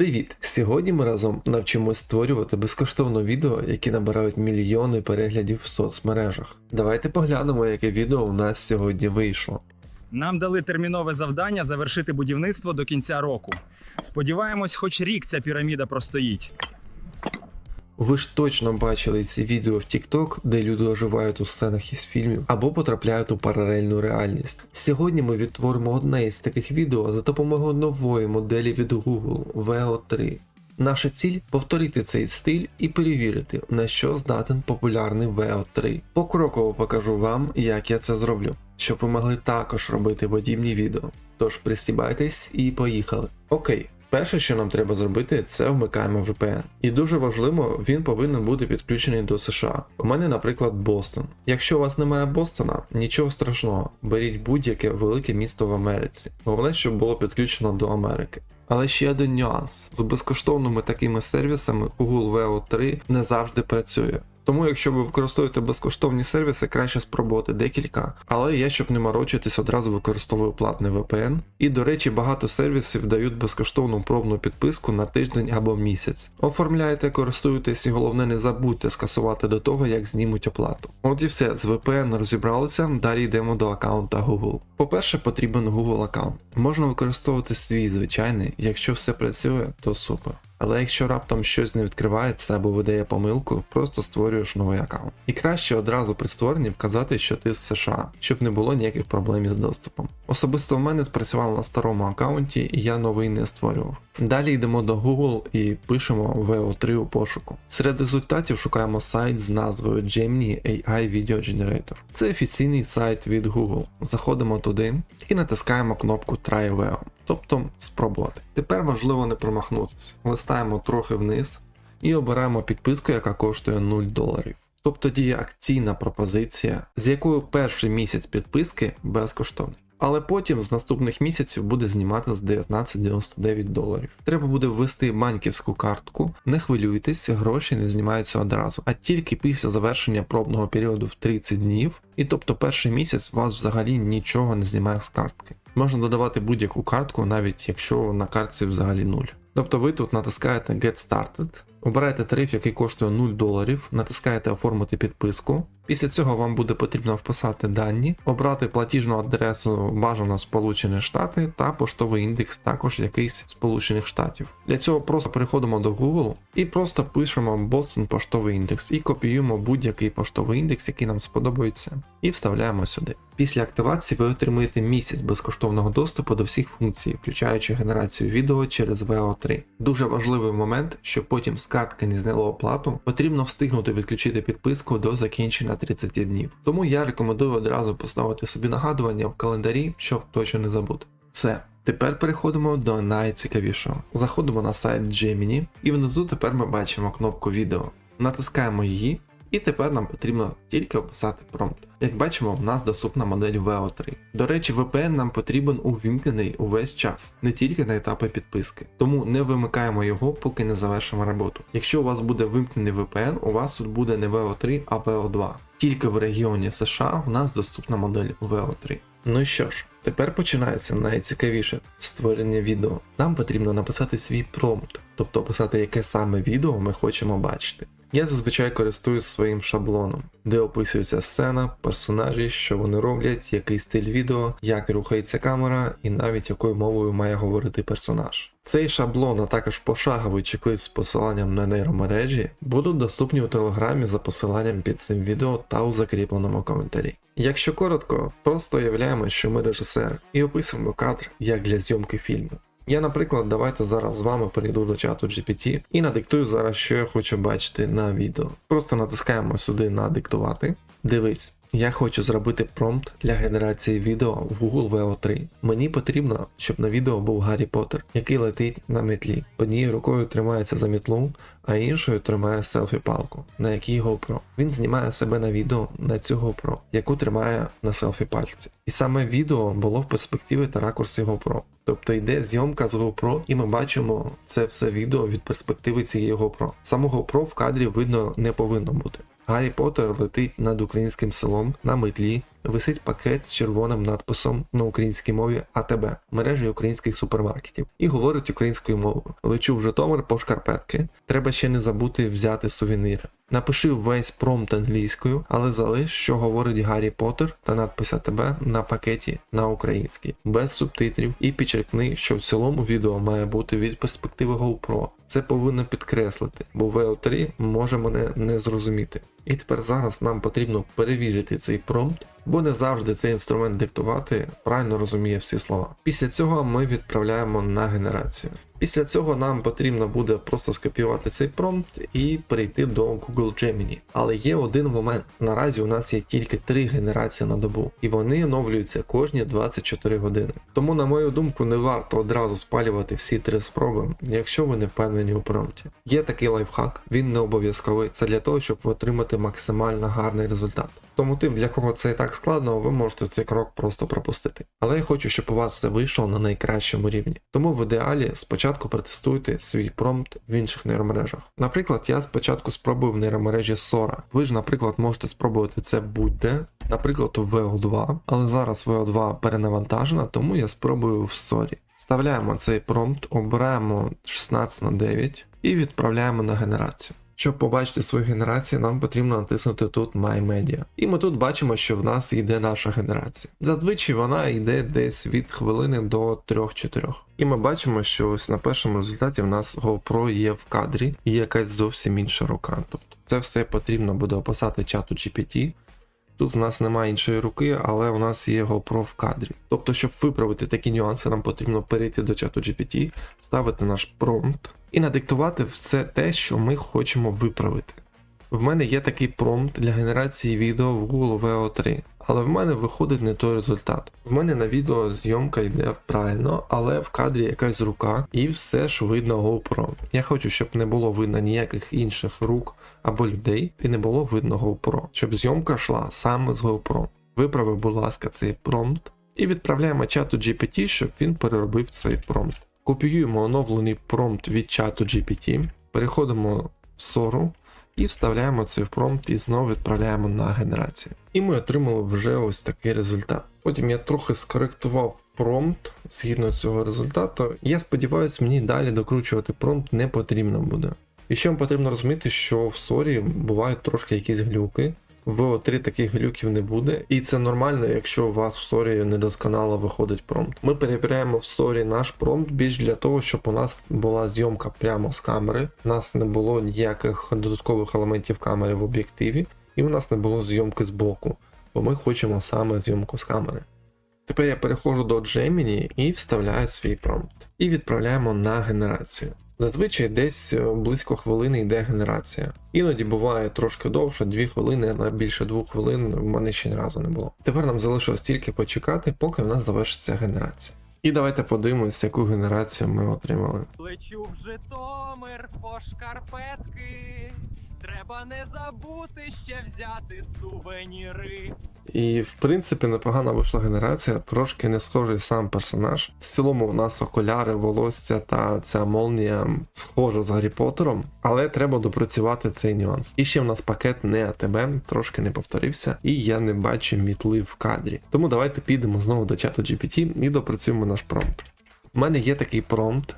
Привіт! Сьогодні ми разом навчимось створювати безкоштовно відео, які набирають мільйони переглядів в соцмережах. Давайте поглянемо, яке відео у нас сьогодні вийшло. Нам дали термінове завдання завершити будівництво до кінця року. Сподіваємось, хоч рік ця піраміда простоїть. Ви ж точно бачили ці відео в TikTok, де люди оживають у сценах із фільмів або потрапляють у паралельну реальність. Сьогодні ми відтворимо одне із таких відео за допомогою нової моделі від Google VO3. Наша ціль повторити цей стиль і перевірити, на що здатен популярний VO3. Покроково покажу вам, як я це зроблю, щоб ви могли також робити подібні відео. Тож пристібайтесь і поїхали. Окей. Перше, що нам треба зробити, це вмикаємо VPN. І дуже важливо, він повинен бути підключений до США. У мене, наприклад, Бостон. Якщо у вас немає Бостона, нічого страшного, беріть будь-яке велике місто в Америці. Головне, щоб було підключено до Америки. Але ще один нюанс: з безкоштовними такими сервісами Google VO3 не завжди працює. Тому, якщо ви використовуєте безкоштовні сервіси, краще спробувати декілька. Але я, щоб не морочитись, одразу використовую платний VPN. І, до речі, багато сервісів дають безкоштовну пробну підписку на тиждень або місяць. Оформляйте, користуйтесь і головне не забудьте скасувати до того, як знімуть оплату. От і все, з VPN розібралися, далі йдемо до аккаунта Google. По-перше, потрібен Google аккаунт. Можна використовувати свій звичайний, якщо все працює, то супер. Але якщо раптом щось не відкривається або видає помилку, просто створюєш новий аккаунт. І краще одразу при створенні вказати, що ти з США, щоб не було ніяких проблем із доступом. Особисто в мене спрацювало на старому аккаунті і я новий не створював. Далі йдемо до Google і пишемо VO3 у пошуку. Серед результатів шукаємо сайт з назвою Gemini AI Video Generator. Це офіційний сайт від Google. Заходимо туди і натискаємо кнопку Try VO тобто спробувати. Тепер важливо не промахнутися. Листаємо трохи вниз і обираємо підписку, яка коштує 0 доларів. Тобто діє акційна пропозиція, з якою перший місяць підписки безкоштовний. Але потім з наступних місяців буде знімати з 19,99 доларів. Треба буде ввести банківську картку, не хвилюйтесь, гроші не знімаються одразу, а тільки після завершення пробного періоду в 30 днів, і тобто перший місяць вас взагалі нічого не знімає з картки. Можна додавати будь-яку картку, навіть якщо на картці взагалі 0. Тобто ви тут натискаєте Get Started, обираєте тариф, який коштує 0 доларів, натискаєте оформити підписку. Після цього вам буде потрібно вписати дані, обрати платіжну адресу бажано Сполучені Штати та поштовий індекс також якийсь Сполучених Штатів. Для цього просто переходимо до Google і просто пишемо Boston поштовий індекс і копіюємо будь-який поштовий індекс, який нам сподобається, і вставляємо сюди. Після активації ви отримаєте місяць безкоштовного доступу до всіх функцій, включаючи генерацію відео через VO3. Дуже важливий момент, щоб потім з картки не зняло оплату, потрібно встигнути відключити підписку до закінчення 30 днів. Тому я рекомендую одразу поставити собі нагадування в календарі, щоб точно не забути. Все. Тепер переходимо до найцікавішого. Заходимо на сайт Gemini, і внизу тепер ми бачимо кнопку відео. Натискаємо її, і тепер нам потрібно тільки описати промпт. Як бачимо, в нас доступна модель VO3. До речі, VPN нам потрібен увімкнений увесь час, не тільки на етапи підписки. Тому не вимикаємо його, поки не завершимо роботу. Якщо у вас буде вимкнений VPN, у вас тут буде не VO3, а VO2. Тільки в регіоні США у нас доступна модель VO3. Ну і що ж, тепер починається найцікавіше створення відео. Нам потрібно написати свій промпт, тобто описати, яке саме відео ми хочемо бачити. Я зазвичай користуюсь своїм шаблоном, де описується сцена, персонажі, що вони роблять, який стиль відео, як рухається камера і навіть якою мовою має говорити персонаж. Цей шаблон, а також пошаговий чек-лист з посиланням на нейромережі будуть доступні у телеграмі за посиланням під цим відео та у закріпленому коментарі. Якщо коротко, просто уявляємо, що ми режисер і описуємо кадр як для зйомки фільму. Я, наприклад, давайте зараз з вами перейду до чату GPT і надиктую зараз, що я хочу бачити на відео. Просто натискаємо сюди на диктувати. Дивись, я хочу зробити промпт для генерації відео в Google VO3. Мені потрібно, щоб на відео був Гаррі Поттер, який летить на метлі. Однією рукою тримається за мітлу, а іншою тримає селфі-палку, на якій GoPro. Він знімає себе на відео на цю GoPro, яку тримає на селфі пальці. І саме відео було в перспективі та ракурсі GoPro. Тобто йде зйомка з GoPro, і ми бачимо це все відео від перспективи цієї GoPro. Саму GoPro в кадрі видно не повинно бути. Гаррі Поттер летить над українським селом на метлі, висить пакет з червоним надписом на українській мові АТБ мережі українських супермаркетів і говорить українською мовою. Лечу в Житомир по шкарпетки. Треба ще не забути взяти сувеніри. Напиши весь промпт англійською, але залиш, що говорить Гаррі Поттер та надпис АТБ на пакеті на українській, без субтитрів, і підчеркни, що в цілому відео має бути від перспективи GoPro. Це повинно підкреслити, бо VO3 може мене не зрозуміти. І тепер зараз нам потрібно перевірити цей промпт, бо не завжди цей інструмент диктувати правильно розуміє всі слова. Після цього ми відправляємо на генерацію. Після цього нам потрібно буде просто скопіювати цей промпт і перейти до Google Gemini. Але є один момент. Наразі у нас є тільки три генерації на добу, і вони оновлюються кожні 24 години. Тому, на мою думку, не варто одразу спалювати всі три спроби, якщо ви не впевнені у промпті. Є такий лайфхак, він не обов'язковий. Це для того, щоб отримати максимально гарний результат. Тому тим, для кого це і так складно, ви можете цей крок просто пропустити. Але я хочу, щоб у вас все вийшло на найкращому рівні. Тому в ідеалі спочатку протестуйте свій промпт в інших нейромережах. Наприклад, я спочатку спробую в нейромережі Sora. Ви ж, наприклад, можете спробувати це будь-де, наприклад, у VO2, але зараз VO2 перенавантажена, тому я спробую в Sorі. Вставляємо цей промпт, обираємо 16 на 9 і відправляємо на генерацію. Щоб побачити свою генерацію, нам потрібно натиснути тут My Media. І ми тут бачимо, що в нас йде наша генерація. Зазвичай вона йде десь від хвилини до 3-4. І ми бачимо, що ось на першому результаті в нас GoPro є в кадрі і якась зовсім інша рука. Тобто це все потрібно буде описати чату GPT. Тут в нас немає іншої руки, але у нас є GoPro в кадрі. Тобто, щоб виправити такі нюанси, нам потрібно перейти до чату GPT, ставити наш промпт і надиктувати все те, що ми хочемо виправити. В мене є такий промпт для генерації відео в Google VO3, але в мене виходить не той результат. В мене на відео зйомка йде правильно, але в кадрі якась рука і все ж видно GoPro. Я хочу, щоб не було видно ніяких інших рук або людей, і не було видно GoPro, щоб зйомка йшла саме з GoPro. Виправи, будь ласка, цей промпт і відправляємо чату GPT, щоб він переробив цей промпт. Копіюємо оновлений промпт від чату GPT, переходимо в Soru і вставляємо цей промпт і знову відправляємо на генерацію. І ми отримали вже ось такий результат. Потім я трохи скоректував промпт згідно цього результату. Я сподіваюся, мені далі докручувати промпт не потрібно буде. І ще вам потрібно розуміти, що в сорі бувають трошки якісь глюки. В VO3 таких глюків не буде, і це нормально, якщо у вас в сорі недосконало виходить промпт. Ми перевіряємо в сорі наш промпт більш для того, щоб у нас була зйомка прямо з камери, у нас не було ніяких додаткових елементів камери в об'єктиві, і у нас не було зйомки з боку, бо ми хочемо саме зйомку з камери. Тепер я переходжу до Gemini і вставляю свій промпт. І відправляємо на генерацію. Зазвичай десь е, близько хвилини йде генерація. Іноді буває трошки довше, 2 хвилини, на більше 2 хвилин в мене ще ні разу не було. Тепер нам залишилось тільки почекати, поки в нас завершиться генерація. І давайте подивимось, яку генерацію ми отримали. Лечу в Житомир по шкарпетки. Треба не забути ще взяти сувеніри. І в принципі непогана вийшла генерація, трошки не схожий сам персонаж. В цілому у нас окуляри, волосся та ця молнія схожа з Гаррі Поттером, але треба допрацювати цей нюанс. І ще в нас пакет не АТБ, трошки не повторився, і я не бачу мітли в кадрі. Тому давайте підемо знову до чату GPT і допрацюємо наш промпт. У мене є такий промпт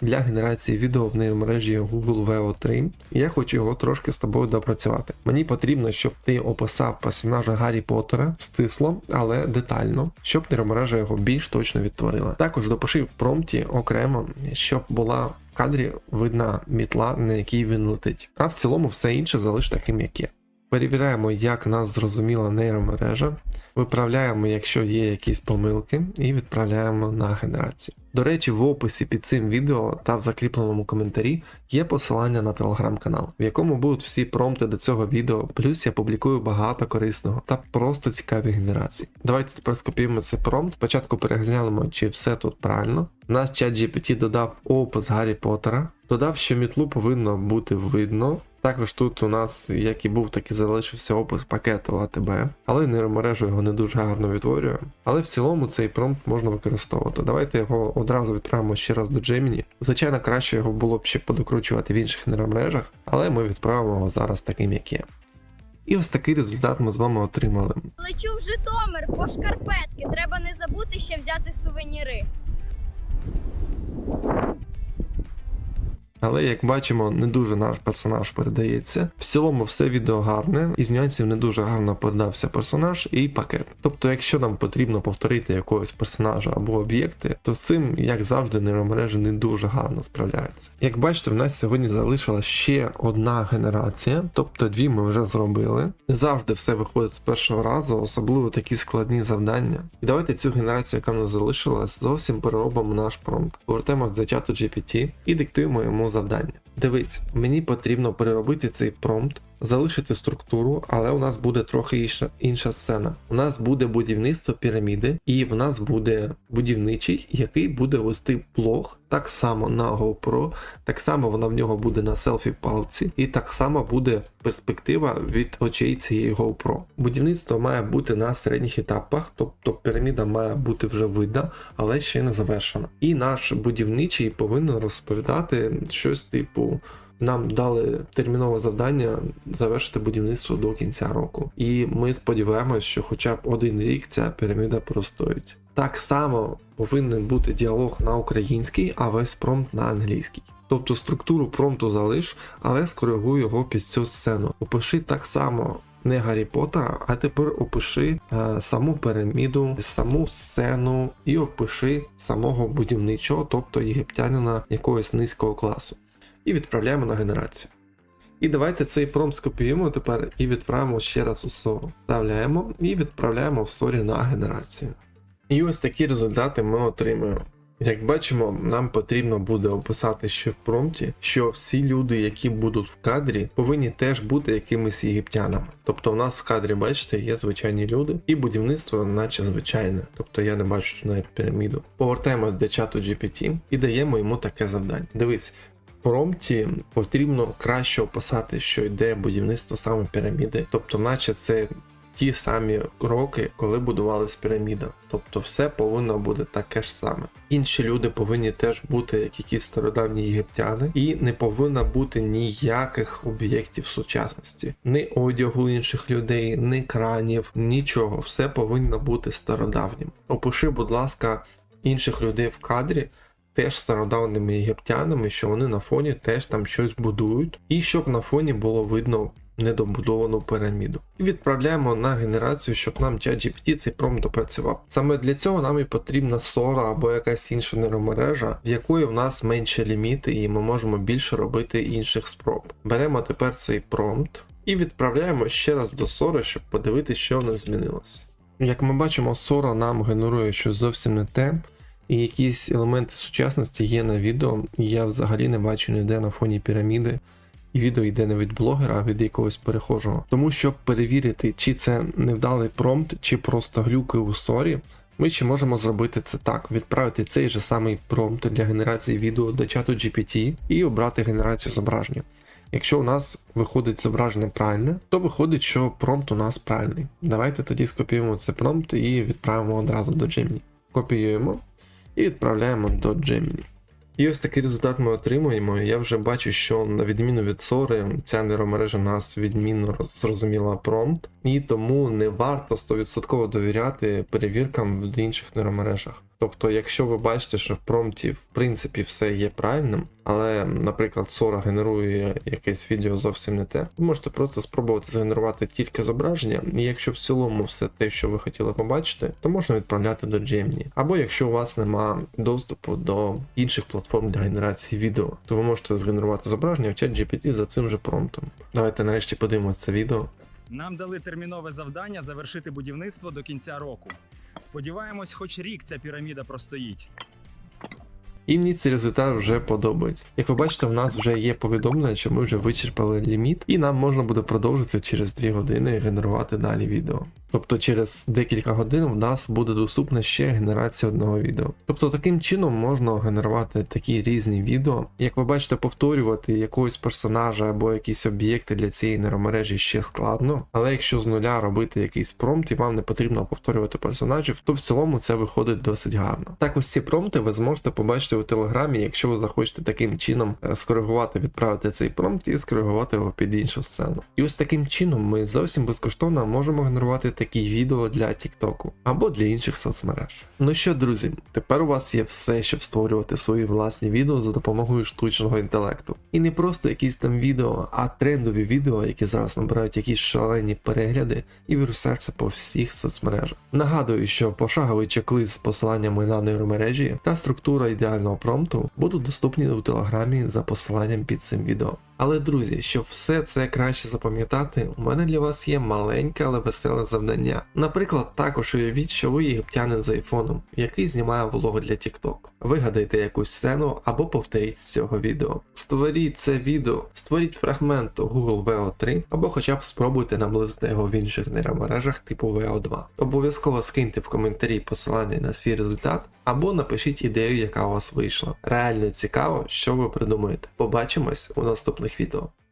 для генерації відео в нейромережі Google VO3, і я хочу його трошки з тобою допрацювати. Мені потрібно, щоб ти описав персонажа Гаррі Поттера стисло, але детально, щоб нейромережа його більш точно відтворила. Також допиши в промпті окремо, щоб була в кадрі видна мітла, на якій він летить. А в цілому все інше залиш таким, як є. Перевіряємо, як нас зрозуміла нейромережа, виправляємо, якщо є якісь помилки, і відправляємо на генерацію. До речі, в описі під цим відео та в закріпленому коментарі є посилання на телеграм-канал, в якому будуть всі промпти до цього відео, плюс я публікую багато корисного та просто цікаві генерації. Давайте тепер скопіюємо цей промпт. Спочатку переглянемо, чи все тут правильно. Наш чат GPT додав опис Гаррі Поттера, додав, що мітлу повинно бути видно. Також тут у нас, як і був, так і залишився опис пакету АТБ, але нейромережа його не дуже гарно відтворює. Але в цілому цей промпт можна використовувати. Давайте його одразу відправимо ще раз до Gemini. Звичайно, краще його було б ще подокручувати в інших нейромережах, але ми відправимо його зараз таким, як є. І ось такий результат ми з вами отримали. Лечу в Житомир по шкарпетки. Треба не забути ще взяти сувеніри. Але як бачимо, не дуже наш персонаж передається. В цілому все відео гарне, із нюансів не дуже гарно передався персонаж і пакет. Тобто, якщо нам потрібно повторити якогось персонажа або об'єкти, то з цим, як завжди, нейромережі не дуже гарно справляються. Як бачите, в нас сьогодні залишилась ще одна генерація, тобто дві ми вже зробили. Не завжди все виходить з першого разу, особливо такі складні завдання. І давайте цю генерацію, яка в нас залишилась, зовсім переробимо наш промпт. Повертаємось до чату GPT і диктуємо йому завдання. Дивись, мені потрібно переробити цей промпт, залишити структуру, але у нас буде трохи інша, інша сцена. У нас буде будівництво піраміди, і в нас буде будівничий, який буде вести блог так само на GoPro, так само вона в нього буде на селфі палці, і так само буде перспектива від очей цієї GoPro. Будівництво має бути на середніх етапах, тобто піраміда має бути вже видна, але ще не завершена. І наш будівничий повинен розповідати щось типу. Нам дали термінове завдання завершити будівництво до кінця року. І ми сподіваємось, що хоча б один рік ця піраміда простоїть. Так само повинен бути діалог на українській, а весь промпт на англійській. Тобто структуру промпту залиш, але скоригуй його під цю сцену. Опиши так само не Гаррі Поттера, а тепер опиши е, саму піраміду, саму сцену і опиши самого будівничого, тобто єгиптянина якогось низького класу. І відправляємо на генерацію. І давайте цей промпт скопіюємо тепер і відправимо ще раз у сору. Вставляємо і відправляємо в сорі на генерацію. І ось такі результати ми отримуємо. Як бачимо, нам потрібно буде описати ще в промпті, що всі люди, які будуть в кадрі, повинні теж бути якимись єгиптянами. Тобто, у нас в кадрі, бачите, є звичайні люди, і будівництво, наче звичайне. Тобто я не бачу навіть піраміду. Повертаємось до чату GPT і даємо йому таке завдання. Дивись. Промпті потрібно краще описати, що йде будівництво саме піраміди, тобто, наче це ті самі кроки, коли будувалась піраміда. Тобто все повинно бути таке ж саме. Інші люди повинні теж бути як якісь стародавні єгиптяни, і не повинно бути ніяких об'єктів сучасності, ні одягу інших людей, ні кранів, нічого. Все повинно бути стародавнім. Опиши, будь ласка, інших людей в кадрі. Теж стародавними єгиптянами, що вони на фоні теж там щось будують, і щоб на фоні було видно недобудовану піраміду. І відправляємо на генерацію, щоб нам ChatGPT цей промпт допрацював. Саме для цього нам і потрібна Sora або якась інша нейромережа, в якої в нас менші ліміти, і ми можемо більше робити інших спроб. Беремо тепер цей промпт і відправляємо ще раз до Sora, щоб подивитися, що в нас змінилось. Як ми бачимо, Sora нам генерує щось зовсім не те. І якісь елементи сучасності є на відео, і я взагалі не бачу ніде на фоні піраміди. І відео йде не від блогера, а від якогось перехожого. Тому щоб перевірити, чи це невдалий промпт, чи просто глюки у сорі, ми ще можемо зробити це так: відправити цей же самий промпт для генерації відео до чату GPT і обрати генерацію зображення. Якщо у нас виходить зображення правильне, то виходить, що промпт у нас правильний. Давайте тоді скопіюємо цей промпт і відправимо одразу до Gemini. Копіюємо і відправляємо до Gemini. І ось такий результат ми отримуємо. Я вже бачу, що на відміну від Сори, ця нейромережа нас відмінно зрозуміла промпт, і тому не варто 100% довіряти перевіркам в інших нейромережах. Тобто, якщо ви бачите, що в промпті в принципі все є правильним, але, наприклад, Sora генерує якесь відео зовсім не те, ви можете просто спробувати згенерувати тільки зображення, і якщо в цілому все те, що ви хотіли побачити, то можна відправляти до Gemini. Або якщо у вас нема доступу до інших платформ для генерації відео, то ви можете згенерувати зображення в чат GPT за цим же промптом. Давайте нарешті подивимося це відео. Нам дали термінове завдання завершити будівництво до кінця року. Сподіваємось, хоч рік ця піраміда простоїть. І мені цей результат вже подобається. Як ви бачите, в нас вже є повідомлення, що ми вже вичерпали ліміт, і нам можна буде продовжити через 2 години генерувати далі відео. Тобто через декілька годин в нас буде доступна ще генерація одного відео. Тобто таким чином можна генерувати такі різні відео. Як ви бачите, повторювати якогось персонажа або якісь об'єкти для цієї нейромережі ще складно. Але якщо з нуля робити якийсь промпт і вам не потрібно повторювати персонажів, то в цілому це виходить досить гарно. Так ось ці промпти ви зможете побачити у телеграмі, якщо ви захочете таким чином е, скоригувати, відправити цей промпт і скоригувати його під іншу сцену. І ось таким чином ми зовсім безкоштовно можемо генерувати такі відео для TikTok або для інших соцмереж. Ну що, друзі, тепер у вас є все, щоб створювати свої власні відео за допомогою штучного інтелекту. І не просто якісь там відео, а трендові відео, які зараз набирають якісь шалені перегляди і вирусяться по всіх соцмережах. Нагадую, що пошаговий чек-лист з посиланнями на нейромережі та структура ідеального промпту будуть доступні у телеграмі за посиланням під цим відео. Але друзі, щоб все це краще запам'ятати, у мене для вас є маленьке, але веселе завдання. Наприклад, також уявіть, що ви єгиптянин з айфоном, який знімає влог для TikTok. Вигадайте якусь сцену або повторіть з цього відео. Створіть це відео, створіть фрагмент Google VO3, або хоча б спробуйте наблизити його в інших нейромережах типу VO2. Обов'язково скиньте в коментарі посилання на свій результат, або напишіть ідею, яка у вас вийшла. Реально цікаво, що ви придумаєте. Побачимось у наступних.